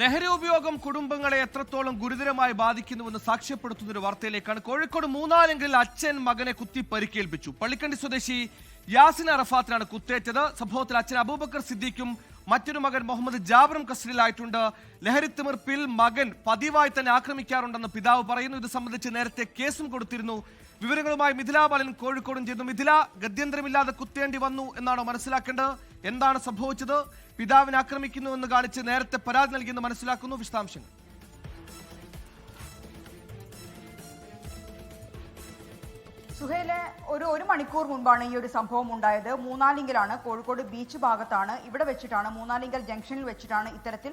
ലഹരി ഉപയോഗം കുടുംബങ്ങളെ എത്രത്തോളം ഗുരുതരമായി ബാധിക്കുന്നുവെന്ന് സാക്ഷ്യപ്പെടുത്തുന്ന ഒരു വാർത്തയിലേക്കാണ് കോഴിക്കോട് മൂന്നാലെങ്കിൽ അച്ഛൻ മകനെ കുത്തി പരിക്കേൽപ്പിച്ചു. പള്ളിക്കണ്ടി സ്വദേശി യാസിൻ അറഫാത്തിനാണ് കുത്തേറ്റത്. സംഭവത്തിൽ അച്ഛൻ അബൂബക്കർ സിദ്ദീഖും മറ്റൊരു മകൻ മുഹമ്മദ് ജാബറും കസ്റ്റഡിയിലായിട്ടുണ്ട്. ലഹരി തിമിർപ്പിൽ മകൻ പതിവായി തന്നെ ആക്രമിക്കാറുണ്ടെന്ന് പിതാവ് പറയുന്നു. ഇത് സംബന്ധിച്ച് നേരത്തെ കേസും കൊടുത്തിരുന്നു. വിവരങ്ങളുമായി മിഥില ബാലൻ കോഴിക്കോടും ചെയ്തു മിഥില ഗത്യന്തരമില്ലാതെ കുത്തേണ്ടി വന്നു എന്നാണോ മനസ്സിലാക്കേണ്ടത്? എന്താണ് സംഭവിച്ചത്? പിതാവിനെ ആക്രമിക്കുന്നു എന്ന് കാണിച്ച് നേരത്തെ പരാതി നൽകിയെന്ന് മനസ്സിലാക്കുന്നു. വിശദാംശങ്ങൾ. സുഹേലെ ഒരു ഒരു മണിക്കൂർ മുൻപാണ് ഈ ഒരു സംഭവം ഉണ്ടായത്. മൂന്നാലിങ്കലാണ് കോഴിക്കോട് ബീച്ച് ഭാഗത്താണ്. ഇവിടെ വെച്ചിട്ടാണ് മൂന്നാലിങ്കൽ ജംഗ്ഷനിൽ വെച്ചിട്ടാണ് ഇത്തരത്തിൽ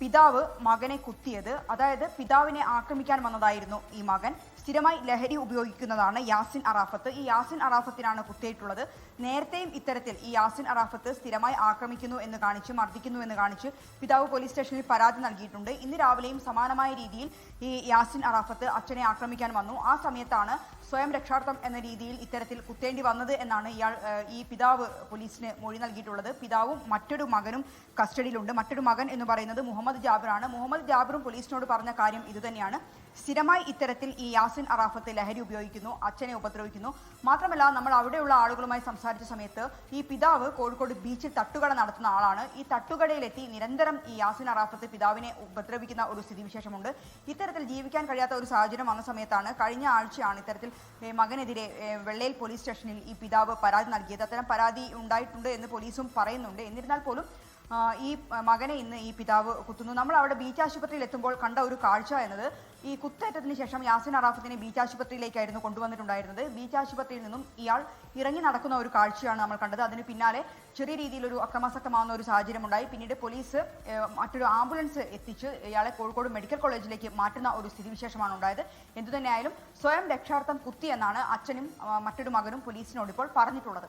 പിതാവ് മകനെ കുത്തിയത് അതായത് പിതാവിനെ ആക്രമിക്കാൻ വന്നതായിരുന്നു ഈ മകൻ. സ്ഥിരമായി ലഹരി ഉപയോഗിക്കുന്നതാണ് യാസിൻ അറാഫത്ത്. ഈ യാസിൻ അറാഫത്തിനാണ് കുത്തിയിട്ടുള്ളത്. നേരത്തെയും ഇത്തരത്തിൽ ഈ യാസിൻ അറാഫത്ത് സ്ഥിരമായി ആക്രമിക്കുന്നു എന്ന് കാണിച്ച് മർദ്ദിക്കുന്നു എന്ന് കാണിച്ച് പിതാവ് പോലീസ് സ്റ്റേഷനിൽ പരാതി നൽകിയിട്ടുണ്ട്. ഇന്ന് രാവിലെയും സമാനമായ രീതിയിൽ ഈ യാസിൻ അറാഫത്ത് അച്ഛനെ ആക്രമിക്കാൻ വന്നു. ആ സമയത്താണ് സ്വയം രക്ഷാർത്ഥം എന്ന രീതിയിൽ ഇത്തരത്തിൽ കുത്തേണ്ടി വന്നത് എന്നാണ് ഇയാൾ ഈ പിതാവ് പോലീസിന് മൊഴി നൽകിയിട്ടുള്ളത്. പിതാവും മറ്റൊരു മകനും കസ്റ്റഡിയിലുണ്ട്. മറ്റൊരു മകൻ എന്ന് പറയുന്നത് മുഹമ്മദ് ജാബിറാണ്. മുഹമ്മദ് ജാബിറും പോലീസിനോട് പറഞ്ഞ കാര്യം ഇതുതന്നെയാണ്. സ്ഥിരമായി ഇത്തരത്തിൽ ഈ യാസിൻ അറാഫത്ത് ലഹരി ഉപയോഗിക്കുന്നു അച്ഛനെ ഉപദ്രവിക്കുന്നു. മാത്രമല്ല നമ്മൾ അവിടെയുള്ള ആളുകളുമായി സംസാരിച്ച സമയത്ത് ഈ പിതാവ് കോഴിക്കോട് ബീച്ചിൽ തട്ടുകട നടത്തുന്ന ആളാണ്. ഈ തട്ടുകടയിലെത്തി നിരന്തരം ഈ യാസിൻ അറാഫത്ത് പിതാവിനെ ഉപദ്രവിക്കുന്ന ഒരു സ്ഥിതിവിശേഷമുണ്ട്. ഇത്തരത്തിൽ ജീവിക്കാൻ കഴിയാത്ത ഒരു സാഹചര്യം വന്ന സമയത്താണ് കഴിഞ്ഞ ആഴ്ചയാണ് ഇത്തരത്തിൽ മകനെതിരെ വെള്ളയിൽ പോലീസ് സ്റ്റേഷനിൽ ഈ പിതാവ് പരാതി നൽകിയത്. അത്തരം പരാതി ഉണ്ടായിട്ടുണ്ട് എന്ന് പോലീസും പറയുന്നുണ്ട്. എന്നിരുന്നാൽ പോലും ഈ മകനെ ഇന്ന് ഈ പിതാവ് കുത്തുന്നു. നമ്മൾ അവിടെ ബീച്ച് ആശുപത്രിയിൽ എത്തുമ്പോൾ കണ്ട ഒരു കാഴ്ച എന്നത് ഈ കുത്തേറ്റത്തിന് ശേഷം യാസിൻ അറാഫത്തിനെ ബീച്ച് ആശുപത്രിയിലേക്കായിരുന്നു കൊണ്ടുവന്നിട്ടുണ്ടായിരുന്നത്. ബീച്ച് ആശുപത്രിയിൽ നിന്നും ഇയാൾ ഇറങ്ങി നടക്കുന്ന ഒരു കാഴ്ചയാണ് നമ്മൾ കണ്ടത്. അതിന് പിന്നാലെ ചെറിയ രീതിയിലൊരു അക്രമാസക്തമാവുന്ന ഒരു സാഹചര്യം ഉണ്ടായി പിന്നീട് പോലീസ് മറ്റൊരു ആംബുലൻസ് എത്തിച്ച് ഇയാളെ കോഴിക്കോട് മെഡിക്കൽ കോളേജിലേക്ക് മാറ്റുന്ന ഒരു സ്ഥിതിവിശേഷമാണ് ഉണ്ടായത്. എന്തുതന്നെയായാലും സ്വയം രക്ഷാർത്ഥം കുത്തി എന്നാണ് അച്ഛനും മറ്റൊരു മകനും പോലീസിനോട് ഇപ്പോൾ പറഞ്ഞിട്ടുള്ളത്.